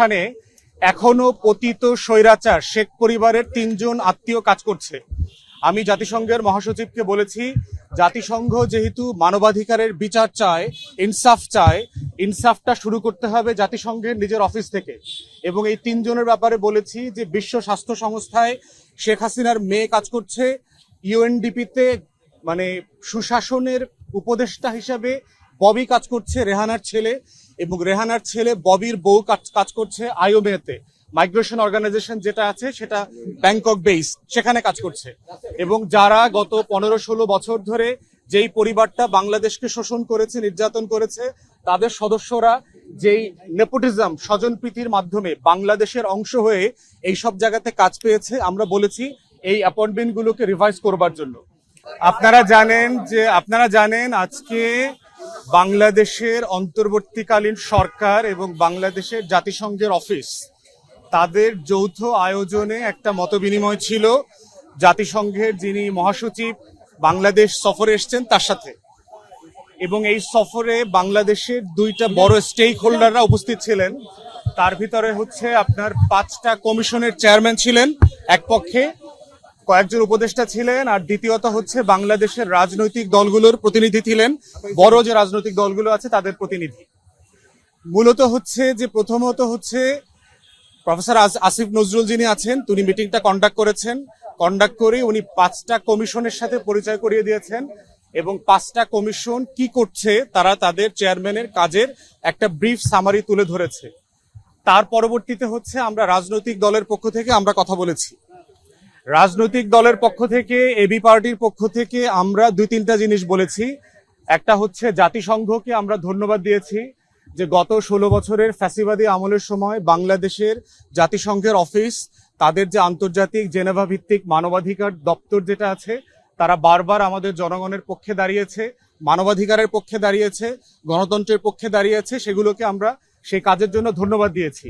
প্রতিষ্ঠানে এখনও পতিত স্বৈরাচার, শেখ পরিবারের তিনজন আত্মীয় কাজ করছে। আমি জাতিসংঘের মহাসচিবকে বলেছি, জাতিসংঘ যেহেতু মানবাধিকারের বিচার চায়, ইনসাফ চায়, ইনসাফটা শুরু করতে হবে জাতিসংঘের নিজের অফিস থেকে। এবং এই তিনজনের ব্যাপারে বলেছি যে বিশ্ব স্বাস্থ্য সংস্থায় শেখ হাসিনার মেয়ে কাজ করছে। ইউএনডিপিতে মানে সুশাসনের উপদেষ্টা হিসাবে ববি কাজ করছে রেহানার ছেলে এবং রেহানার ছেলে ববির বউ কাজ করছে আইওমেতে। মাইগ্রেশন অর্গানাইজেশন যেটা আছে, সেটা ব্যাংকক বেস সেখানে কাজ করছে। এবং যারা গত পনেরো ষোলো বছর ধরে যেই পরিবারটা বাংলাদেশকে শোষণ করেছে, নির্যাতন করেছে, তাদের সদস্যরা যেই নেপোটিজম স্বজনপ্রীতির মাধ্যমে বাংলাদেশের অংশ হয়ে এই সব জায়গাতে কাজ পেয়েছে, আমরা বলেছি এই অ্যাপয়েন্টমেন্টগুলোকে রিভাইজ করবার জন্য। আপনারা জানেন যে, আপনারা জানেন আজকে বাংলাদেশের অন্তর্বর্তীকালীন সরকার এবং বাংলাদেশের জাতিসংঘের অফিস, তাদের যৌথ আয়োজনে একটা মতবিনিময় ছিল। জাতিসংঘের যিনি মহাসচিব বাংলাদেশ সফরে এসছেন, তার সাথে। এবং এই সফরে বাংলাদেশের দুইটা বড় স্টেক হোল্ডাররা উপস্থিত ছিলেন। তার ভিতরে হচ্ছে আপনার পাঁচটা কমিশনের চেয়ারম্যান ছিলেন, এক পক্ষে কয়েকজন উপদেষ্টা ছিলেন আর দ্বিতীয়ত হচ্ছে বাংলাদেশের রাজনৈতিক দলগুলোর প্রতিনিধি ছিলেন। বড় যে রাজনৈতিক দলগুলো আছে তাদের প্রতিনিধি। মূলত হচ্ছে যে প্রথমত হচ্ছে প্রফেসর আসিফ নজরুল যিনি আছেন, তিনি মিটিংটা কন্ডাক্ট করেছেন। কন্ডাক্ট করে উনি পাঁচটা কমিশনের সাথে পরিচয় করিয়ে দিয়েছেন এবং পাঁচটা কমিশন কি করছে তারা তাদের চেয়ারম্যানের কাজের একটা ব্রিফ সামারি তুলে ধরেছে। তার পরবর্তীতে হচ্ছে আমরা রাজনৈতিক দলের পক্ষ থেকে আমরা কথা বলেছি। রাজনৈতিক দলের পক্ষ থেকে এবি পার্টির পক্ষ থেকে আমরা দুই তিনটা জিনিস বলেছি। একটা হচ্ছে জাতিসংঘকে আমরা ধন্যবাদ দিয়েছি যে গত ষোলো বছরের ফ্যাসিবাদী আমলের সময় বাংলাদেশের জাতিসংঘের অফিস, তাদের যে আন্তর্জাতিক জেনেভা ভিত্তিক মানবাধিকার দপ্তর যেটা আছে, তারা বারবার আমাদের জনগণের পক্ষে দাঁড়িয়েছে, মানবাধিকারের পক্ষে দাঁড়িয়েছে, গণতন্ত্রের পক্ষে দাঁড়িয়েছে, সেগুলোকে আমরা সেই কাজের জন্য ধন্যবাদ দিয়েছি।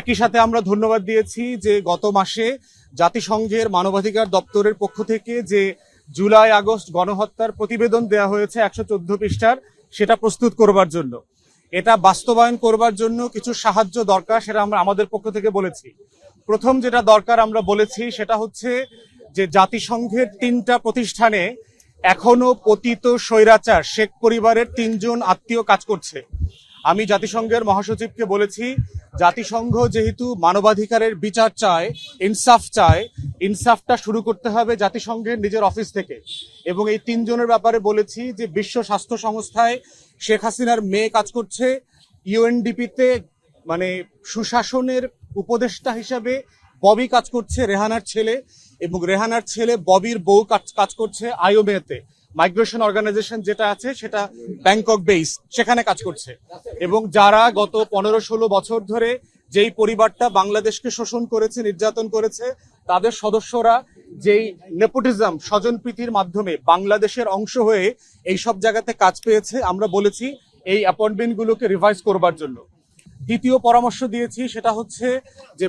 একই সাথে আমরা ধন্যবাদ দিয়েছি যে গত মাসে জাতিসংঘের মানবাধিকার দপ্তরের পক্ষ থেকে যে জুলাই আগস্ট গণহত্যার প্রতিবেদন দেয়া হয়েছে একশো চোদ্দ পৃষ্ঠার, সেটা প্রস্তুত করবার জন্য। এটা বাস্তবায়ন করবার জন্য কিছু সাহায্য দরকার, সেটা আমরা আমাদের পক্ষ থেকে বলেছি। প্রথম যেটা দরকার আমরা বলেছি, সেটা হচ্ছে যে জাতিসংঘের তিনটা প্রতিষ্ঠানে এখনও পতিত স্বৈরাচার, শেখ পরিবারের তিনজন আত্মীয় কাজ করছে। আমি জাতিসংঘের মহাসচিবকে বলেছি, জাতিসংঘ যেহেতু মানবাধিকারের বিচার চায়, ইনসাফ চায়, ইনসাফটা শুরু করতে হবে জাতিসংঘের নিজের অফিস থেকে। এবং এই তিনজনের ব্যাপারে বলেছি যে বিশ্ব স্বাস্থ্য সংস্থায় শেখ হাসিনার মেয়ে কাজ করছে, ইউএনডিপিতে মানে সুশাসনের উপদেষ্টা হিসাবে ববি কাজ করছে রেহানার ছেলে এবং রেহানার ছেলে ববির বউ কাজ করছে আইওমেতে মাইগ্রেশন অর্গানাইজেশন যেটা আছে, সেটা ব্যাংকক বেস সেখানে কাজ করছে। এবং যারা গত পনেরো ষোলো বছর ধরে যেই পরিবারটা বাংলাদেশকে শোষণ করেছে, নির্যাতন করেছে, তাদের সদস্যরা যেই নেপোটিজম, স্বজনপ্রীতির মাধ্যমে বাংলাদেশের অংশ হয়ে এই সব জায়গাতে কাজ পেয়েছে, আমরা বলেছি এই অ্যাপয়েন্টমেন্ট গুলোকে রিভাইজ করবার জন্য। দ্বিতীয় পরামর্শ দিয়েছি, সেটা হচ্ছে যে